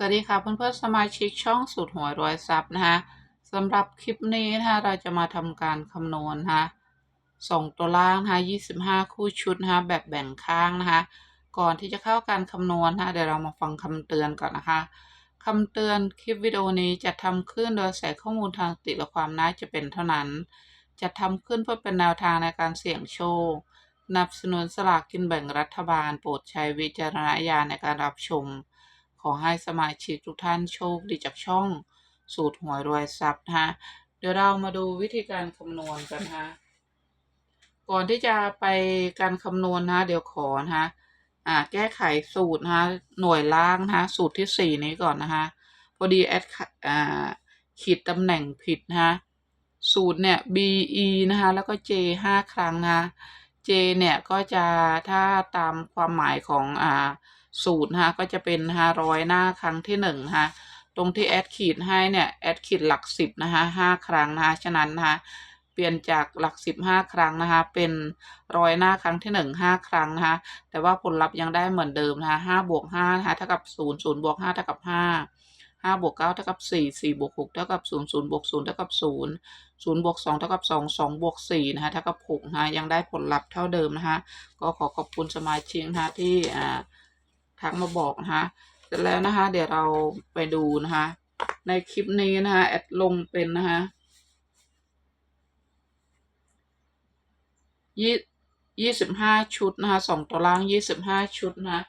สวัสดีค่ะเพื่อนๆสมาชิกช่องสูตรหวยรวยทรัพย์นะคะสำหรับคลิปนี้นะคะเราจะมาทำการคำนวณนะคะส่งตัวล่างนะคะ25คู่ชุดนะคะแบบแบ่งข้างนะคะ ก่อนที่จะเข้าการคำนวณนะคะเดี๋ยวเรามาฟังคำเตือนก่อนนะคะคำเตือนคลิปวิดีโอนี้จะทำขึ้นโดยใส่ข้อมูลทางติและความน่าจะเป็นเท่านั้น จะทำขึ้นเพื่อเป็นแนวทางในการเสี่ยงโชคนับสนุนสลากกินแบ่งรัฐบาล โปรดใช้วิจารณญาณในการรับชม อให้สมาชิกทุกท่านโชคดีจากช่องสูตรหวยรวยทรัพย์นะคะเดี๋ยวเรามาดูวิธีการคำนวณกันนะคะก่อนที่จะไปการคำนวณนะเดี๋ยวขอนะคะอ่าแก้ไขสูตรนะคะหน่วยล่างนะคะสูตรที่สี่นี้ก่อนนะคะพอดีแอดอ่าขีดตำแหน่งผิดนะคะสูตรเนี่ย B E นะคะแล้วก็ J ห้าครั้งนะคะ J เนี่ย ก็จะถ้าตามความหมายของอ่า สูตรนะคะก็จะเป็นนะคะร้อยหน้าครั้งที่หนึ่งนะคะตรงที่แอดขีดให้เนี่ยแอดขีดหลักสิบนะคะห้าครั้งนะคะฉะนั้นนะคะเปลี่ยนจากหลักสิบห้าครั้งนะคะเป็นร้อยหน้าครั้งที่หนึ่งห้าครั้งนะคะแต่ว่าผลลัพธ์ยังได้เหมือนเดิมนะคะห้าบวกห้านะคะเท่ากับศูนย์ศูนย์บวกห้าเท่ากับห้าห้าบวกเก้าเท่ากับสี่สี่บวกหกเท่ากับศูนย์ศูนย์บวกศูนย์เท่ากับศูนย์ศูนย์บวกสองเท่ากับสองสองบวกสี่นะคะเท่ากับหกนะคะยังได้ผลลัพธ์เท่าเดิมนะคะก็ขอขอบคุณสมาชิกนะคะที่อ่า ทักมาบอกนะคะเสร็จแล้วนะคะ เดี๋ยวเราไปดูนะคะ ในคลิปนี้นะคะแอดลงเป็นนะคะยี่ยี่สิบห้าชุดนะคะสองตัวล่างยี่สิบห้าชุดนะะ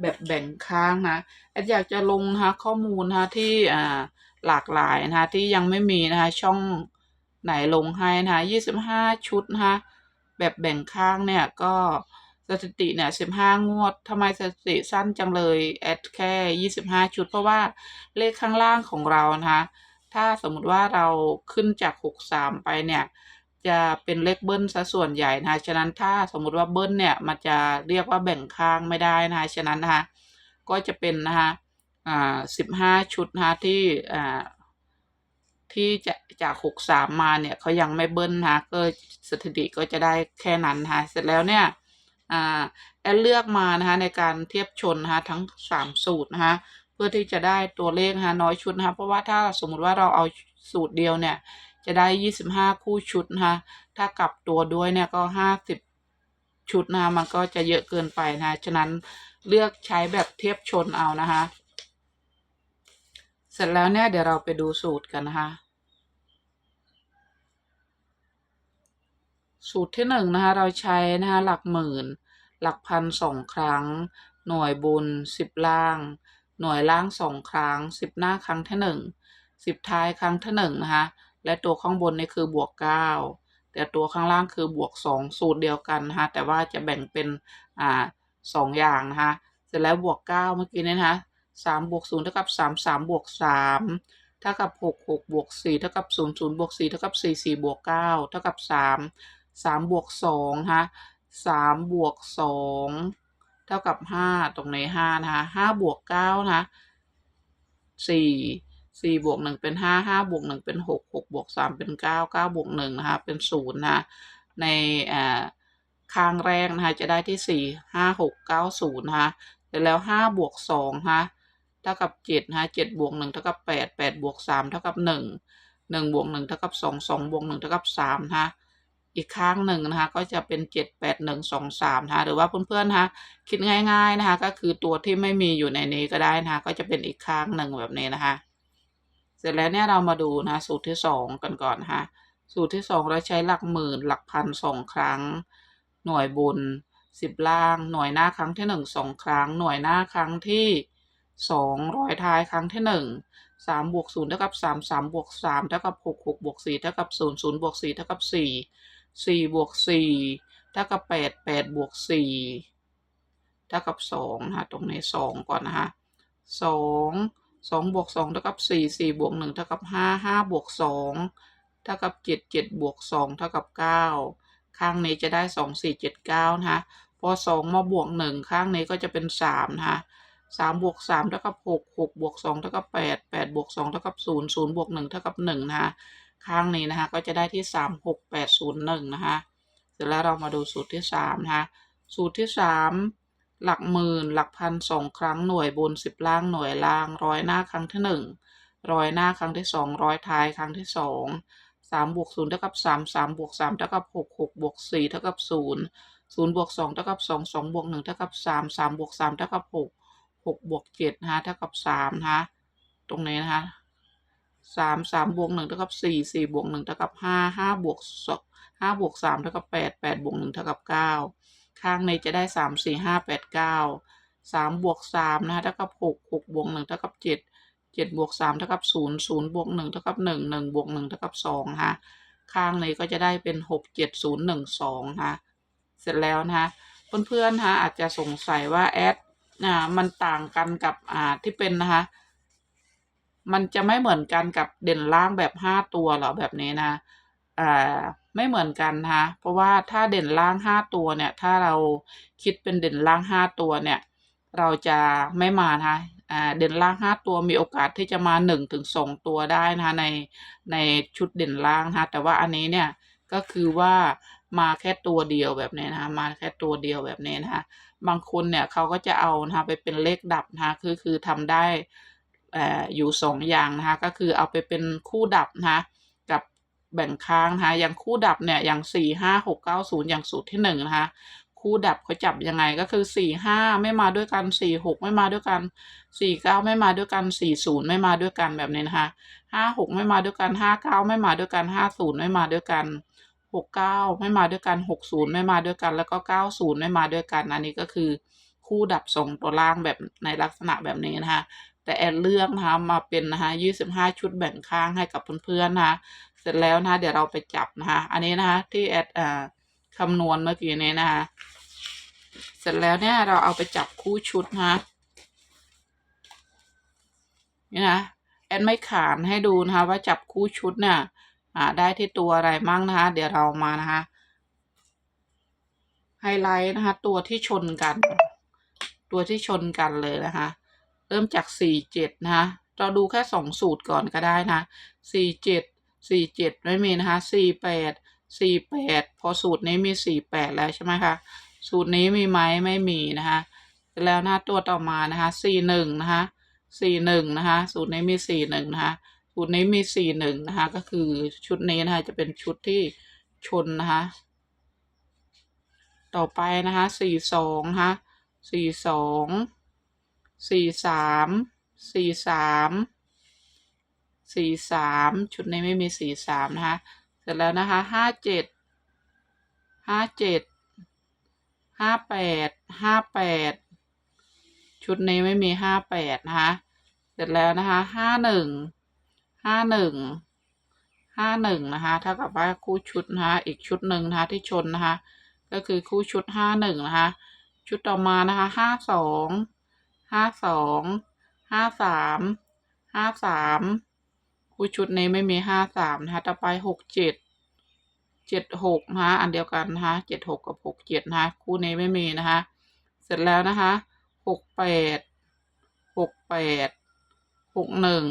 แบบแบ่งค้างนะแอดอยากจะลงนะคะข้อมูลนะคะที่อ่าหลากหลายนะคะที่ยังไม่มีนะคะช่องไหนลงให้นะคะยี่สิบห้าชุดนะคะแบบแบ่งข้างเนี่ยก็ สถิติเนี่ยสิบห้างวดทำไมสถิติสั้นจังเลยแอดแค่ยี่สิบห้าชุด เพราะว่าเลขข้างล่างของเรานะคะถ้าสมมติว่าเราขึ้นจากหกสามไปเนี่ยจะเป็นเลขเบิ้ลซะส่วนใหญ่นะคะฉะนั้นถ้าสมมุติว่าเบิ้ลเนี่ยมันจะเรียกว่าแบ่งข้างไม่ได้นะคะฉะนั้นนะคะก็จะเป็นนะคะอ่าสิบห้าชุดนะคะที่อ่าที่จะจากหกสามมาเนี่ยเขายังไม่เบิ้ลนะคะก็สถิติก็จะได้แค่นั้นนะคะเสร็จแล้วเนี่ย แอดเลือกมานะคะในการเทียบชนนะคะทั้งสามสูตรนะคะเพื่อที่จะได้ตัวเลขนะคะน้อยชุดนะคะเพราะว่าถ้าสมมุติว่าเราเอาสูตรเดียวเนี่ยจะได้ยี่สิบห้าคู่ชุดนะคะถ้ากลับตัวด้วยเนี่ยก็ห้าสิบชุดนะคะมันก็จะเยอะเกินไปนะคะฉะนั้นเลือกใช้แบบเทียบชนเอานะคะ เสร็จแล้วเนี่ยเดี๋ยวเราไปดูสูตรกันนะคะ สูตรที่หนึ่งนะคะเราใช้นะคะหลักหมื่น หลักพันสองครั้ง หน่วยบนสิบล่าง หน่วยล่างสองครั้งสิบหน้าครั้งที่หนึ่งสิบท้ายครั้งที่หนึ่งนะคะและตัวข้างบนนี่คือบวกเก้าแต่ตัวข้างล่างคือบวกสองสูตรเดียวกันนะคะแต่ว่าจะแบ่งเป็นอ่าสองอย่างนะคะเสร็จแล้วบวกเก้าเมื่อกี้นี้นะคะสามบวกศูนย์เท่ากับสามสามบวกสามเท่ากับหกหกบวกสี่เท่ากับศูนย์ศูนย์บวกสี่เท่ากับสี่สี่บวกเก้าเท่ากับสาม สามบวกสองนะคะสามบวกสองเท่ากับห้าตรงในห้านะคะห้าบวกเก้านะคะสี่สี่บวกหนึ่งเป็นห้าห้าบวกหนึ่งเป็นหกหกบวกสามเป็นเก้าเก้าบวกหนึ่งนะคะเป็นศูนย์นะคะในอ่าข้างแรกนะคะจะได้ที่สี่ห้าหกเก้าศูนย์นะคะเสร็จแล้วห้าบวกสองนะคะเท่ากับเจ็ดนะคะเจ็ดบวกหนึ่งเท่ากับแปดแปดบวกสามเท่ากับหนึ่งหนึ่งบวกหนึ่งเท่ากับสองสองบวกหนึ่งเท่ากับสามนะคะ อีกข้างหนึ่งนะคะ ก็จะเป็นเจ็ดแปดหนึ่งสองสามนะคะหรือว่าเพื่อนๆนะคะคิดง่ายๆนะคะ ก็คือตัวที่ไม่มีอยู่ในนี้ก็ได้นะคะ ก็จะเป็นอีกข้างหนึ่งแบบนี้นะคะ เสร็จแล้วเนี่ยเรามาดูนะสูตรที่สองกันก่อนนะคะสูตรที่สองเราใช้หลักหมื่นหลักพันสองครั้ง หน่วยบนสิบล่าง หน่วยหน้าครั้งที่หนึ่งสองครั้ง หน่วยหน้าครั้งที่สองร้อยท้ายครั้งที่หนึ่งสามบวกศูนย์เท่ากับสามสามบวกสามเท่ากับหกหกบวกสี่เท่ากับศูนย์ศูนย์บวกสี่เท่ากับสี่ สี่บวกสี่เท่ากับแปดแปดบวกสี่เท่ากับสองนะคะตรงนี้สองก่อนนะคะสองสองบวกสองเท่ากับสี่สี่บวกหนึ่งเท่ากับห้าห้าบวกสองเท่ากับเจ็ดเจ็ดบวกสองเท่ากับเก้าข้างนี้จะได้สองสี่เจ็ดเก้านะคะพอสองมาบวกหนึ่งข้างนี้ก็จะเป็นสามนะคะสามบวกสามเท่ากับหกหกบวกสองเท่ากับแปดแปดบวกสองเท่ากับศูนย์ศูนย์บวกหนึ่งเท่ากับหนึ่งนะคะ ข้างนี้นะคะ ก็จะได้ที่สามหกแปดศูนย์หนึ่งนะคะ เสร็จแล้วเรามาดูสูตรที่สามนะคะ สูตรที่สามหลักหมื่น หลักพันสองครั้งหน่วยบนสิบล่างหน่วยล่างร้อยหน้าครั้งที่หนึ่งร้อยหน้าครั้งที่สองร้อยท้ายครั้งที่สองสามบวกศูนย์เท่ากับสามสามบวกสามเท่ากับหกหกบวกสี่เท่ากับศูนย์ศูนย์บวกสองเท่ากับสองสองบวกหนึ่งเท่ากับสามสามบวกสามเท่ากับหกหกบวกเจ็ดนะฮะเท่ากับสามนะฮะตรงนี้นะคะ สามสามบวกหนึ่งเท่ากับสี่สี่บวกหนึ่งเท่ากับห้าห้าบวกสองห้าบวกสามเท่ากับแปดแปดบวกหนึ่งเท่ากับเก้าข้างในจะได้สามสี่ห้าแปดเก้าสามบวกสามนะฮะเท่ากับหกหกบวกหนึ่งเท่ากับเจ็ดเจ็ดบวกสามเท่ากับศูนย์ศูนย์บวกหนึ่งเท่ากับหนึ่งหนึ่งบวกหนึ่งเท่ากับสองฮะข้างในก็จะได้เป็นหกเจ็ดศูนย์หนึ่งสองนะเสร็จแล้วนะคะเพื่อนๆนะคะอาจจะสงสัยว่าแอดอ่ามันต่างกันกับอ่าที่เป็นนะคะ มันจะไม่เหมือนกันกับเด่นล่างแบบห้าตัวหรอแบบนี้นะอ่าไม่เหมือนกันนะคะเพราะว่าถ้าเด่นล่างห้าตัวเนี่ยถ้าเราคิดเป็นเด่นล่างห้าตัวเนี่ยเราจะไม่มานะคะอ่าเด่นล่างห้าตัวมีโอกาสที่จะมาหนึ่งถึงสองตัวได้นะคะในในชุดเด่นล่างนะคะแต่ว่าอันนี้เนี่ยก็คือว่ามาแค่ตัวเดียวแบบนี้นะคะมาแค่ตัวเดียวแบบนี้นะคะบางคนเนี่ยเขาก็จะเอานะคะไปเป็นเลขดับนะคะคือคือทำได้ อยู่สองอย่างนะคะก็คือเอาไปเป็นคู่ดับนะคะกับแบ่งค้างนะคะอย่างคู่ดับเนี่ยอย่างสี่ห้าหกเก้าศูนย์อย่างสูตรที่หนึ่งนะคะคู่ดับเขาจับยังไงก็คือสี่ห้าไม่มาด้วยกันสี่หกไม่มาด้วยกันสี่เก้าไม่มาด้วยกันสี่ศูนย์ไม่มาด้วยกันแบบนี้นะคะห้าหกไม่มาด้วยกันห้าเก้าไม่มาด้วยกันห้าศูนย์ไม่มาด้วยกันหกเก้าไม่มาด้วยกันหกศูนย์ไม่มาด้วยกัน แล้วก็เก้าศูนย์ไม่มาด้วยกันอันนี้ก็คือคู่ดับส่งตัวล่างแบบในลักษณะแบบนี้นะคะ แต่แอดเลือกนะคะมาเป็นนะคะยี่สิบห้าชุดแบ่งข้างให้กับเพื่อนๆนะคะเสร็จแล้วนะะเดี๋ยวเราไปจับนะคะอันนี้นะคะที่แอดอ่าคำนวณเมื่อกี้นี้นะคะเสร็จแล้วเนี่ยเราเอาไปจับคู่ชุดนะนี่นะแอดไม่ขานให้ดูนะคะว่าจับคู่ชุดเนี่ยอ่าได้ที่ตัวอะไรมั่งนะคะ เดี๋ยวเรามานะคะไฮไลท์นะคะ ตัวที่ชนกัน ตัวที่ชนกันเลยนะคะ เริ่มจากสี่เจ็ดนะคะ เราดูแค่สองสูตรก่อนก็ได้นะสี่เจ็ดสี่เจ็ดไม่มีนะคะสี่แปดสี่แปดพอสูตรนี้มีสี่แปดแล้วใช่ไหมคะ สูตรนี้มีไหมไม่มีนะคะ แล้วหน้าตัวต่อมานะคะสี่หนึ่งนะคะสี่หนึ่งนะคะ สูตรนี้มีสี่หนึ่งนะคะ สูตรนี้มีสี่หนึ่งนะคะ ก็คือชุดนี้นะคะจะเป็นชุดที่ชนนะคะ ต่อไปนะคะสี่สองนะคะสี่ สี่สามสี่สามสี่สามชุดนี้ไม่มีสี่สามนะคะ เสร็จแล้วนะคะห้าเจ็ดห้าเจ็ดห้าแปดห้าแปดชุดนี้ไม่มีห้าแปดนะคะ เสร็จแล้วนะคะห้าหนึ่งห้าหนึ่งห้าหนึ่งนะคะเท่ากับว่าคู่ชุดนะคะอีกชุดหนึ่งนะคะที่ชนนะคะ ก็คือคู่ชุดห้าหนึ่งนะคะ ชุดต่อมานะคะห้าสอง ห้าสองห้าสามห้าสามคู่ชุดนี้ไม่มีห้าสามนะคะต่อไปหกเจ็ดเจ็ดหกนะคะอันเดียวกันนะคะเจ็ดหกกับหกเจ็ดนะคะคู่นี้ไม่มีนะคะเสร็จแล้วนะคะหกแปดหกแปดหกหนึ่ง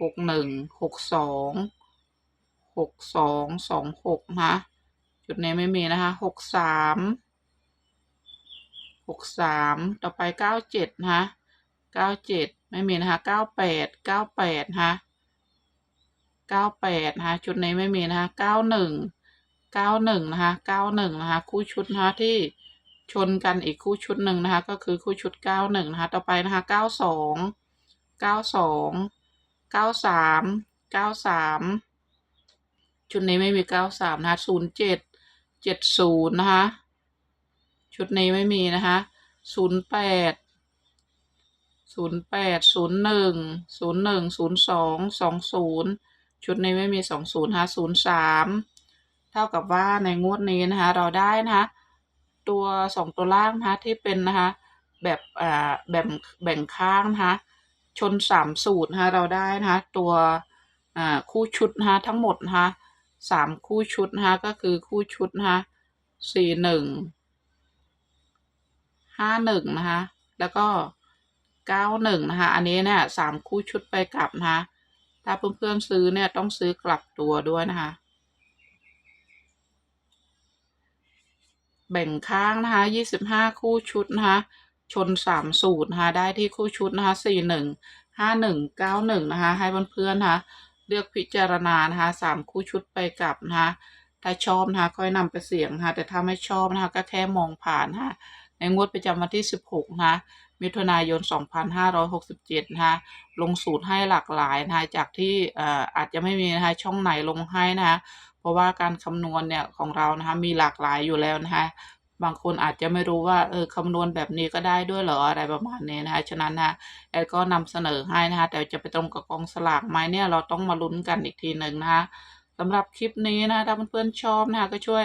หกหนึ่งหกสองหกสองสองหกนะคะจุดนี้ไม่มีนะคะหกสาม หกสามต่อไปเก้าเจ็ดนะคะเก้าเจ็ดไม่มีนะคะเก้าแปดเก้าแปดนะคะเก้าแปดนะคะชุดนี้ไม่มีนะคะเก้าหนึ่งเก้าหนึ่งนะคะเก้าหนึ่งนะคะคู่ชุดนะคะที่ชนกันอีกคู่ชุดหนึ่งนะคะก็คือคู่ชุดเก้าหนึ่งนะคะต่อไปนะคะเก้าสองเก้าสองเก้าสามเก้าสามชุดนี้ไม่มีเก้าสามนะคะศูนย์เจ็ดเจ็ดศูนย์นะคะ ชุดนี้ไม่มีนะคะศูนย์แปดศูนย์แปดศูนย์หนึ่งศูนย์หนึ่งศูนย์สองสองศูนย์ชุดนี้ไม่มีสองศูนย์นะคะศูนย์สามเท่ากับว่าในงวดนี้นะคะเราได้นะคะตัวสองตัวล่างนะคะที่เป็นนะคะแบบอ่าแบ่งแบ่งข้างนะคะชนสามสูตรนะคะเราได้นะคะตัวอ่าคู่ชุดนะคะทั้งหมดนะคะสามคู่ชุดนะคะก็คือคู่ชุดนะคะสี่หนึ่ง ห้าหนึ่งนะคะ แล้วก็เก้าหนึ่งนะคะ อันนี้เนี่ยสามคู่ชุดไปกลับนะคะ ถ้าเพื่อนๆซื้อเนี่ยต้องซื้อกลับตัวด้วยนะคะ แบ่งข้างนะคะยี่สิบห้าคู่ชุดนะคะ ชนสามสูตรนะคะ ได้ที่คู่ชุดนะคะสี่หนึ่งห้าหนึ่งเก้าหนึ่งนะคะ ให้เพื่อนๆนะคะ เลือกพิจารณานะคะสามคู่ชุดไปกลับนะคะถ้าชอบนะคะค่อยนำไปเสี่ยงนะคะแต่ถ้าไม่ชอบนะคะก็แค่มองผ่านนะคะ ในงวดประจำวันที่ 16 นะมิถุนายน 2567 นะคะลงสูตรให้หลากหลายนะคะจากที่อาจจะไม่มีนะคะช่องไหนลงให้นะคะเพราะว่าการคำนวณเนี่ยของเรานะคะมีหลากหลายอยู่แล้วนะคะบางคนอาจจะไม่รู้ว่าเออคำนวณแบบนี้ก็ได้ด้วยเหรออะไรประมาณนี้นะคะฉะนั้นนะแอดก็นำเสนอให้นะคะแต่จะไปตรงกับกองสลากไหมเนี่ยเราต้องมาลุ้นกันอีกทีหนึ่งนะคะสำหรับคลิปนี้นะถ้าเพื่อนๆชอบนะคะก็ช่วย